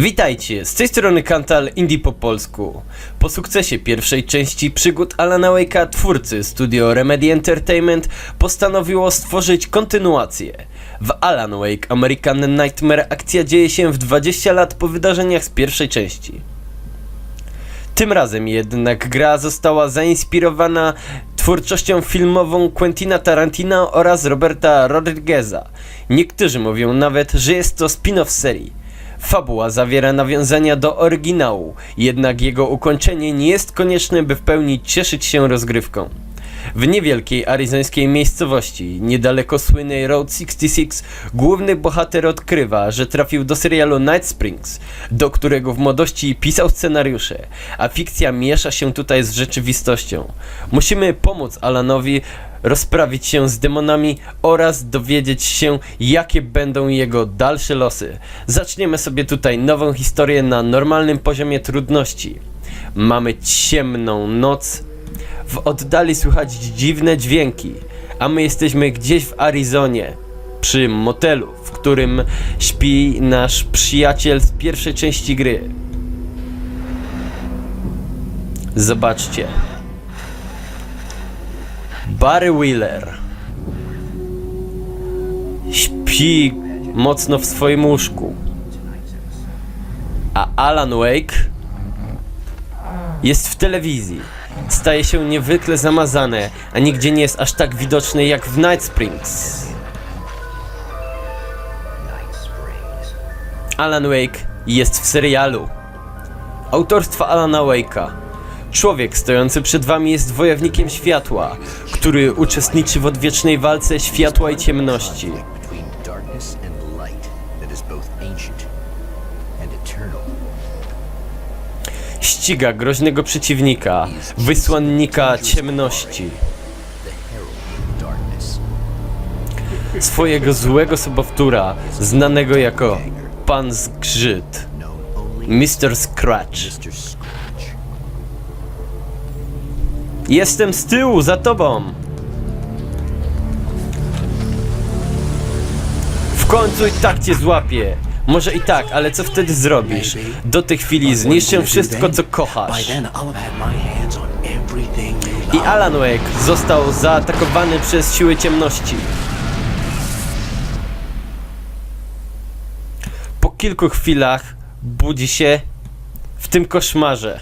Witajcie, z tej strony Kantal Indie po polsku. Po sukcesie pierwszej części przygód Alana Wake'a twórcy studio Remedy Entertainment postanowiło stworzyć kontynuację. W Alan Wake American Nightmare akcja dzieje się w 20 lat po wydarzeniach z pierwszej części. Tym razem jednak gra została zainspirowana twórczością filmową Quentina Tarantino oraz Roberta Rodrigueza. Niektórzy mówią nawet, że jest to spin-off serii. Fabuła zawiera nawiązania do oryginału, jednak jego ukończenie nie jest konieczne, by w pełni cieszyć się rozgrywką. W niewielkiej aryzońskiej miejscowości, niedaleko słynnej Road 66, główny bohater odkrywa, że trafił do serialu Night Springs, do którego w młodości pisał scenariusze, a fikcja miesza się tutaj z rzeczywistością. Musimy pomóc Alanowi rozprawić się z demonami oraz dowiedzieć się, jakie będą jego dalsze losy. Zaczniemy sobie tutaj nową historię na normalnym poziomie trudności. Mamy ciemną noc, w oddali słychać dziwne dźwięki, a my jesteśmy gdzieś w Arizonie, przy motelu, w którym śpi nasz przyjaciel z pierwszej części gry. Zobaczcie. Barry Wheeler śpi mocno w swoim łóżku, a Alan Wake jest w telewizji. Staje się niezwykle zamazane, a nigdzie nie jest aż tak widoczny jak w Night Springs. Alan Wake jest w serialu. Autorstwa Alana Wake'a. Człowiek stojący przed wami jest wojownikiem światła, który uczestniczy w odwiecznej walce światła i ciemności. Ściga groźnego przeciwnika, wysłannika ciemności. Swojego złego sobowtóra, znanego jako Pan Zgrzyt, Mr. Scratch. Jestem z tyłu, za tobą! W końcu i tak cię złapię! Może i tak, ale co wtedy zrobisz? Do tej chwili zniszczę wszystko, co kochasz. I. Alan Wake został zaatakowany przez siły ciemności. Po kilku chwilach budzi się w tym koszmarze.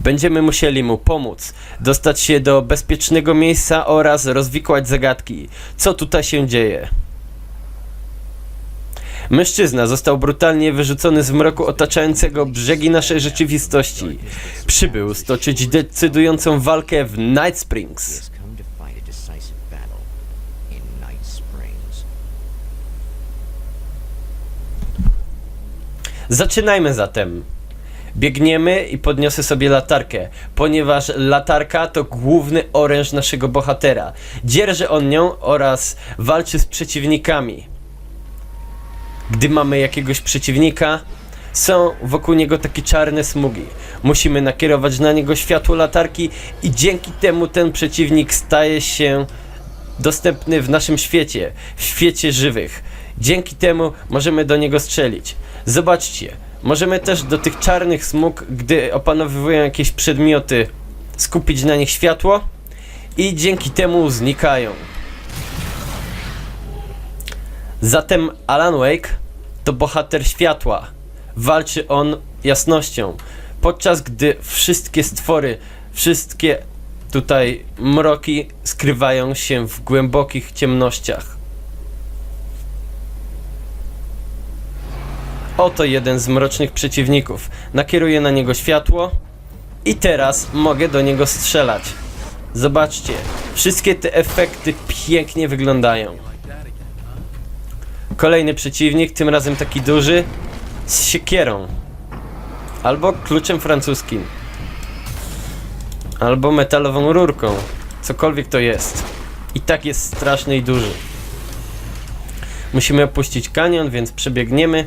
Będziemy musieli mu pomóc, dostać się do bezpiecznego miejsca oraz rozwikłać zagadki. Co tutaj się dzieje? Mężczyzna został brutalnie wyrzucony z mroku otaczającego brzegi naszej rzeczywistości. Przybył stoczyć decydującą walkę w Night Springs. Zaczynajmy zatem. Biegniemy i podniosę sobie latarkę, ponieważ latarka to główny oręż naszego bohatera. Dzierży on nią oraz walczy z przeciwnikami. Gdy mamy jakiegoś przeciwnika, są wokół niego takie czarne smugi. Musimy nakierować na niego światło latarki i dzięki temu ten przeciwnik staje się dostępny w naszym świecie, w świecie żywych. Dzięki temu możemy do niego strzelić. Zobaczcie, możemy też do tych czarnych smug, gdy opanowują jakieś przedmioty, skupić na nich światło i dzięki temu znikają. Zatem Alan Wake to bohater światła. Walczy on jasnością, podczas gdy wszystkie stwory, wszystkie tutaj mroki skrywają się w głębokich ciemnościach. Oto jeden z mrocznych przeciwników. Nakieruję na niego światło i teraz mogę do niego strzelać. Zobaczcie, wszystkie te efekty pięknie wyglądają. Kolejny przeciwnik, tym razem taki duży, z siekierą. Albo kluczem francuskim. Albo metalową rurką. Cokolwiek to jest. I tak jest straszny i duży. Musimy opuścić kanion, więc przebiegniemy.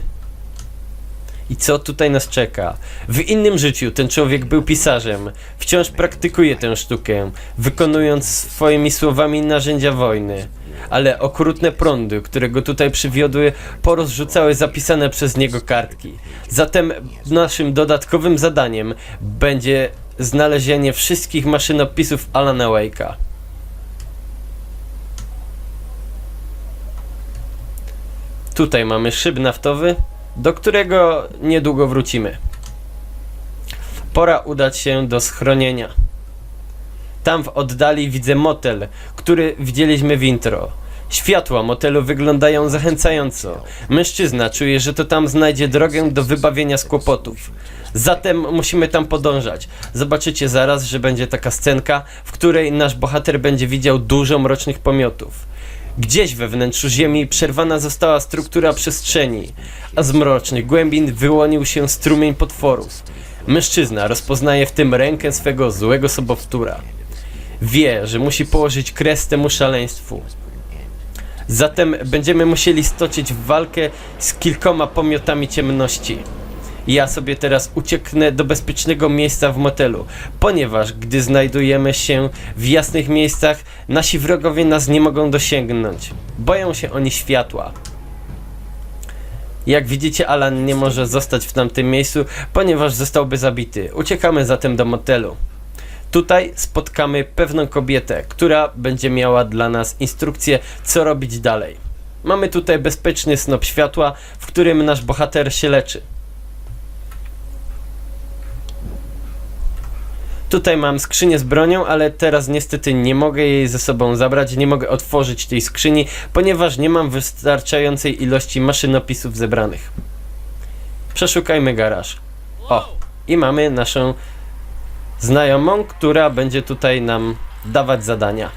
I co tutaj nas czeka? W innym życiu ten człowiek był pisarzem. Wciąż praktykuje tę sztukę, wykonując swoimi słowami narzędzia wojny. Ale okrutne prądy, które go tutaj przywiodły, porozrzucały zapisane przez niego kartki. Zatem naszym dodatkowym zadaniem będzie znalezienie wszystkich maszynopisów Alana Wake'a. Tutaj mamy szyb naftowy, do którego niedługo wrócimy. Pora udać się do schronienia. Tam w oddali widzę motel, który widzieliśmy w intro. Światła motelu wyglądają zachęcająco. Mężczyzna czuje, że to tam znajdzie drogę do wybawienia z kłopotów. Zatem musimy tam podążać. Zobaczycie zaraz, że będzie taka scenka, w której nasz bohater będzie widział dużo mrocznych pomiotów. Gdzieś we wnętrzu Ziemi przerwana została struktura przestrzeni, a z mrocznych głębin wyłonił się strumień potworów. Mężczyzna rozpoznaje w tym rękę swego złego sobowtóra. Wie, że musi położyć kres temu szaleństwu. Zatem będziemy musieli stoczyć walkę z kilkoma pomiotami ciemności. Ja sobie teraz ucieknę do bezpiecznego miejsca w motelu, ponieważ gdy znajdujemy się w jasnych miejscach, nasi wrogowie nas nie mogą dosięgnąć. Boją się oni światła. Jak widzicie, Alan nie może zostać w tamtym miejscu, ponieważ zostałby zabity. Uciekamy zatem do motelu. Tutaj spotkamy pewną kobietę, która będzie miała dla nas instrukcję, co robić dalej. Mamy tutaj bezpieczny snop światła, w którym nasz bohater się leczy. Tutaj mam skrzynię z bronią, ale teraz niestety nie mogę jej ze sobą zabrać, nie mogę otworzyć tej skrzyni, ponieważ nie mam wystarczającej ilości maszynopisów zebranych. Przeszukajmy garaż. O, i mamy naszą znajomą, która będzie tutaj nam dawać zadania.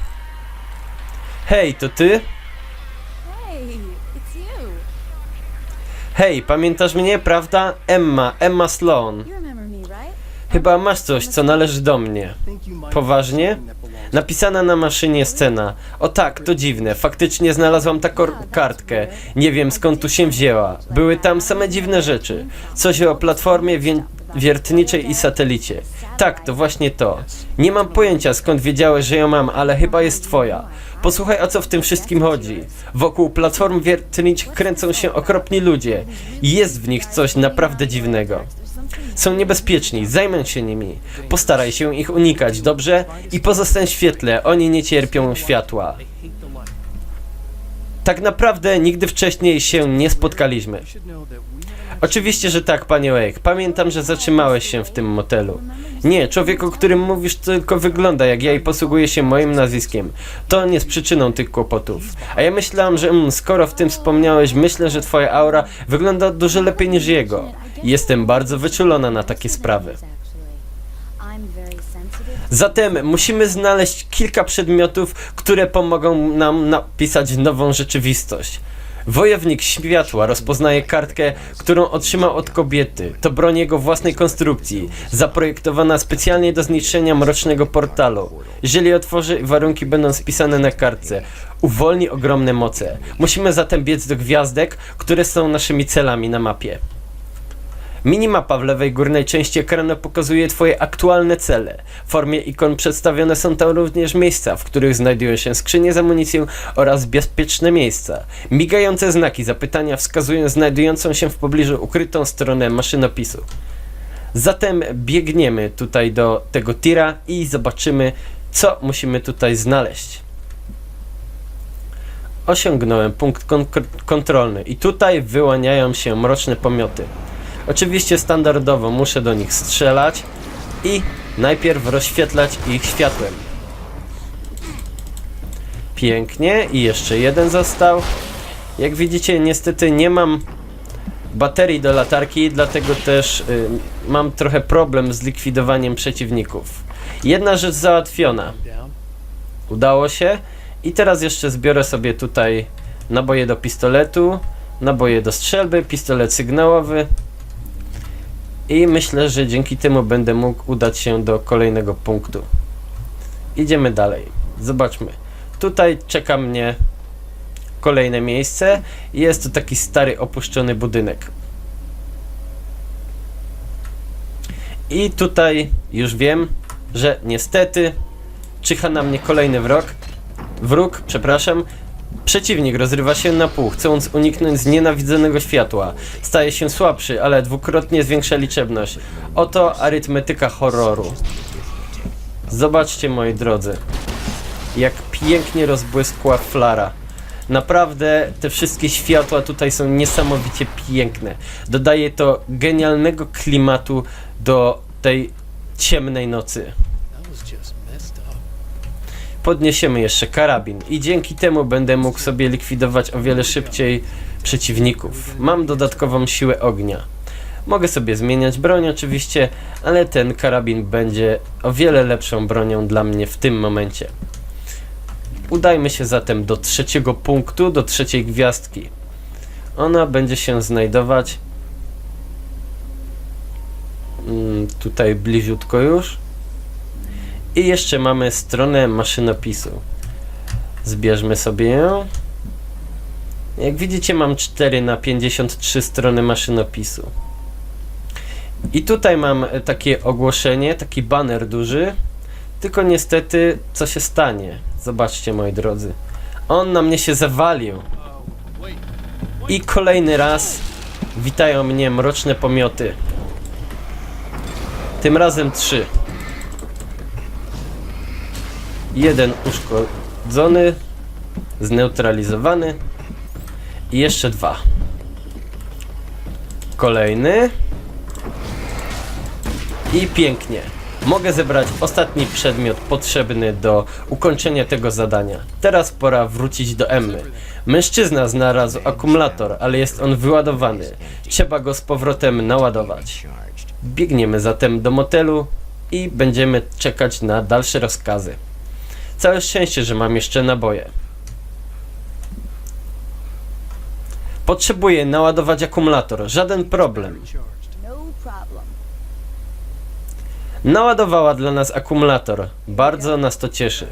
Hej, to ty? Hey, it's you. Hej, pamiętasz mnie, prawda? Emma, Emma Sloan. Chyba masz coś, co należy do mnie. Poważnie? Napisana na maszynie scena. O tak, to dziwne. Faktycznie znalazłam taką kartkę. Nie wiem skąd tu się wzięła. Były tam same dziwne rzeczy. Coś o platformie wiertniczej i satelicie. Tak, to właśnie to. Nie mam pojęcia skąd wiedziałeś, że ją mam, ale chyba jest twoja. Posłuchaj o co w tym wszystkim chodzi. Wokół platform wiertniczych kręcą się okropni ludzie. Jest w nich coś naprawdę dziwnego. Są niebezpieczni, zajmę się nimi. Postaraj się ich unikać, dobrze? I pozostań w świetle, oni nie cierpią światła. Tak naprawdę nigdy wcześniej się nie spotkaliśmy. Oczywiście, że tak, panie Wake. Pamiętam, że zatrzymałeś się w tym motelu. Nie, człowiek, o którym mówisz, tylko wygląda jak ja i posługuje się moim nazwiskiem. To nie z przyczyną tych kłopotów. A ja myślałam, że mm, skoro w tym wspomniałeś, myślę, że twoja aura wygląda dużo lepiej niż jego. Jestem bardzo wyczulona na takie sprawy. Zatem musimy znaleźć kilka przedmiotów, które pomogą nam napisać nową rzeczywistość. Wojownik światła rozpoznaje kartkę, którą otrzymał od kobiety. To broń jego własnej konstrukcji, zaprojektowana specjalnie do zniszczenia mrocznego portalu. Jeżeli otworzy, warunki będą spisane na kartce. Uwolni ogromne moce. Musimy zatem biec do gwiazdek, które są naszymi celami na mapie. Minimapa w lewej górnej części ekranu pokazuje Twoje aktualne cele. W formie ikon przedstawione są tam również miejsca, w których znajdują się skrzynie z amunicją oraz bezpieczne miejsca. Migające znaki zapytania wskazują znajdującą się w pobliżu ukrytą stronę maszynopisu. Zatem biegniemy tutaj do tego tira i zobaczymy, co musimy tutaj znaleźć. Osiągnąłem punkt kon- kontrolny i tutaj wyłaniają się mroczne pomioty. Oczywiście standardowo muszę do nich strzelać i najpierw rozświetlać ich światłem. Pięknie i jeszcze jeden został. Jak widzicie niestety nie mam baterii do latarki, dlatego też y, mam trochę problem z likwidowaniem przeciwników. Jedna rzecz załatwiona. Udało się. I teraz jeszcze zbiorę sobie tutaj naboje do pistoletu, naboje do strzelby, pistolet sygnałowy. I myślę, że dzięki temu będę mógł udać się do kolejnego punktu. Idziemy dalej. Zobaczmy. Tutaj czeka mnie kolejne miejsce. Jest to taki stary, opuszczony budynek. I tutaj już wiem, że niestety czyha na mnie kolejny wrog. Wróg, przepraszam. Przeciwnik rozrywa się na pół, chcąc uniknąć znienawidzonego światła. Staje się słabszy, ale dwukrotnie zwiększa liczebność. Oto arytmetyka horroru. Zobaczcie, moi drodzy, jak pięknie rozbłyskła flara. Naprawdę te wszystkie światła tutaj są niesamowicie piękne. Dodaje to genialnego klimatu do tej ciemnej nocy. Podniesiemy jeszcze karabin i dzięki temu będę mógł sobie likwidować o wiele szybciej przeciwników. Mam dodatkową siłę ognia. Mogę sobie zmieniać broń oczywiście, ale ten karabin będzie o wiele lepszą bronią dla mnie w tym momencie. Udajmy się zatem do trzeciego punktu, do trzeciej gwiazdki. Ona będzie się znajdować mm, tutaj bliziutko już. I jeszcze mamy stronę maszynopisu. Zbierzmy sobie ją. Jak widzicie mam 4 na 53 strony maszynopisu. I tutaj mam takie ogłoszenie, taki banner duży. Tylko niestety, co się stanie? Zobaczcie moi drodzy. On na mnie się zawalił. I kolejny raz witają mnie mroczne pomioty. Tym razem trzy. Jeden uszkodzony, zneutralizowany i jeszcze dwa. Kolejny. I pięknie. Mogę zebrać ostatni przedmiot potrzebny do ukończenia tego zadania. Teraz pora wrócić do Emmy. Mężczyzna znalazł akumulator, ale jest on wyładowany. Trzeba go z powrotem naładować. Biegniemy zatem do motelu i będziemy czekać na dalsze rozkazy. Całe szczęście, że mam jeszcze naboje. Potrzebuję naładować akumulator, żaden problem. No. Naładowała dla nas akumulator. Bardzo nas to cieszy.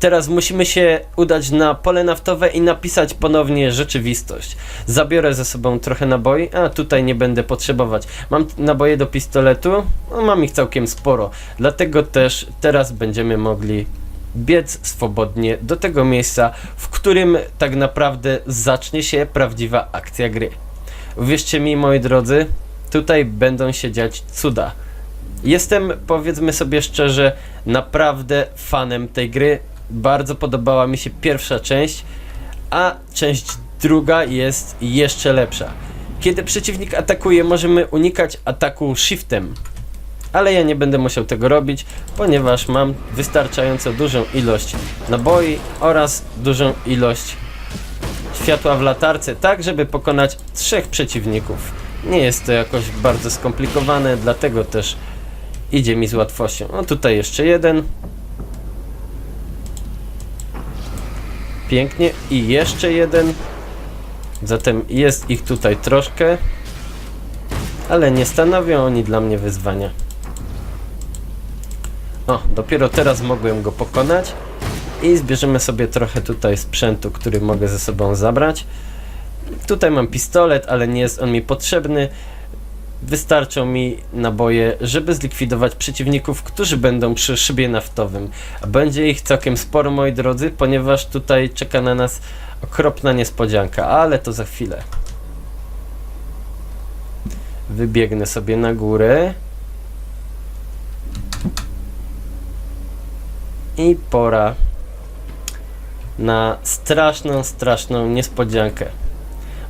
Teraz musimy się udać na pole naftowe i napisać ponownie rzeczywistość. Zabiorę ze sobą trochę naboi, a tutaj nie będę potrzebować. Mam naboje do pistoletu, no, mam ich całkiem sporo. Dlatego też teraz będziemy mogli biec swobodnie do tego miejsca, w którym tak naprawdę zacznie się prawdziwa akcja gry. Uwierzcie mi, moi drodzy, tutaj będą się dziać cuda. Jestem, powiedzmy sobie szczerze, naprawdę fanem tej gry. Bardzo podobała mi się pierwsza część, a część druga jest jeszcze lepsza. Kiedy przeciwnik atakuje, możemy unikać ataku shiftem, ale ja nie będę musiał tego robić, ponieważ mam wystarczająco dużą ilość naboi oraz dużą ilość światła w latarce, tak żeby pokonać trzech przeciwników. Nie jest to jakoś bardzo skomplikowane, dlatego też idzie mi z łatwością. O, tutaj jeszcze jeden. Pięknie. I jeszcze jeden. Zatem jest ich tutaj troszkę. Ale nie stanowią oni dla mnie wyzwania. O, dopiero teraz mogłem go pokonać. I zbierzemy sobie trochę tutaj sprzętu, który mogę ze sobą zabrać. Tutaj mam pistolet, ale nie jest on mi potrzebny. Wystarczą mi naboje, żeby zlikwidować przeciwników, którzy będą przy szybie naftowym. A Będzie ich całkiem sporo, moi drodzy, ponieważ tutaj czeka na nas okropna niespodzianka, ale to za chwilę. Wybiegnę sobie na górę. I pora na straszną, straszną niespodziankę.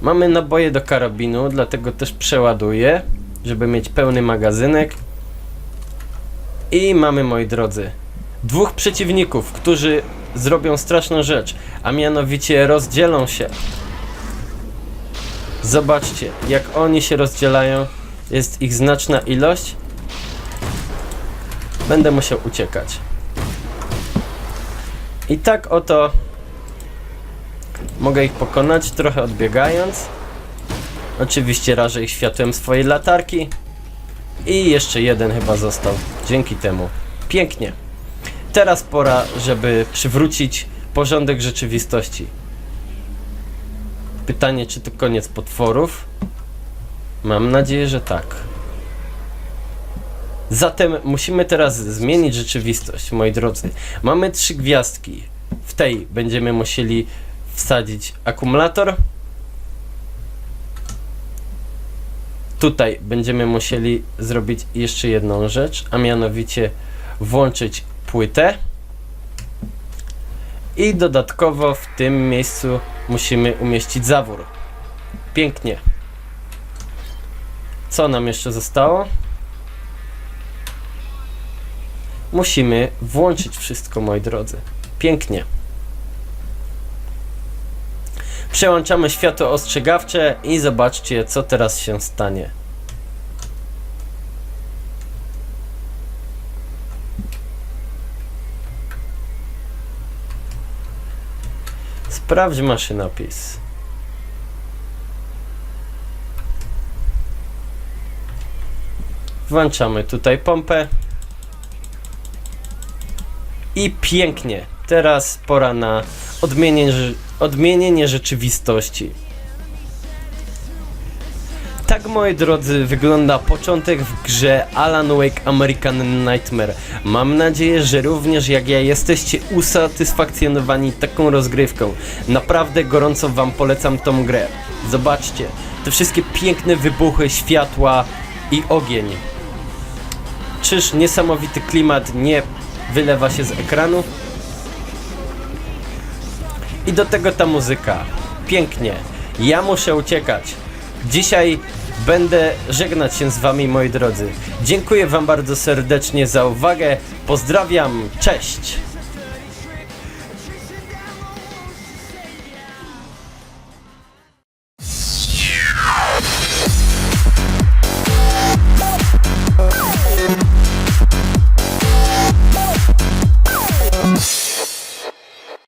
Mamy naboje do karabinu, dlatego też przeładuję, żeby mieć pełny magazynek. I mamy, moi drodzy, dwóch przeciwników, którzy zrobią straszną rzecz, a mianowicie rozdzielą się. Zobaczcie, jak oni się rozdzielają. Jest ich znaczna ilość. Będę musiał uciekać. I tak oto Mogę ich pokonać, trochę odbiegając. Oczywiście rażę ich światłem swojej latarki. I jeszcze jeden chyba został. Dzięki temu. Pięknie. Teraz pora, żeby przywrócić porządek rzeczywistości. Pytanie, czy to koniec potworów? Mam nadzieję, że tak. Zatem musimy teraz zmienić rzeczywistość, moi drodzy. Mamy trzy gwiazdki. W tej będziemy musieli wsadzić akumulator. Tutaj będziemy musieli zrobić jeszcze jedną rzecz, a mianowicie włączyć płytę. I dodatkowo w tym miejscu musimy umieścić zawór. Pięknie. Co nam jeszcze zostało? Musimy włączyć wszystko, moi drodzy. Pięknie. Przełączamy światło ostrzegawcze i zobaczcie, co teraz się stanie. Sprawdź maszynopis. Włączamy tutaj pompę. I pięknie. Teraz pora na odmienienie, odmienienie rzeczywistości. Tak, moi drodzy, wygląda początek w grze Alan Wake American Nightmare. Mam nadzieję, że również jak ja jesteście usatysfakcjonowani taką rozgrywką. Naprawdę gorąco Wam polecam tą grę. Zobaczcie, te wszystkie piękne wybuchy światła i ogień. Czyż niesamowity klimat nie wylewa się z ekranu? I do tego ta muzyka. Pięknie. Ja muszę uciekać. Dzisiaj będę żegnać się z Wami, moi drodzy. Dziękuję Wam bardzo serdecznie za uwagę. Pozdrawiam. Cześć.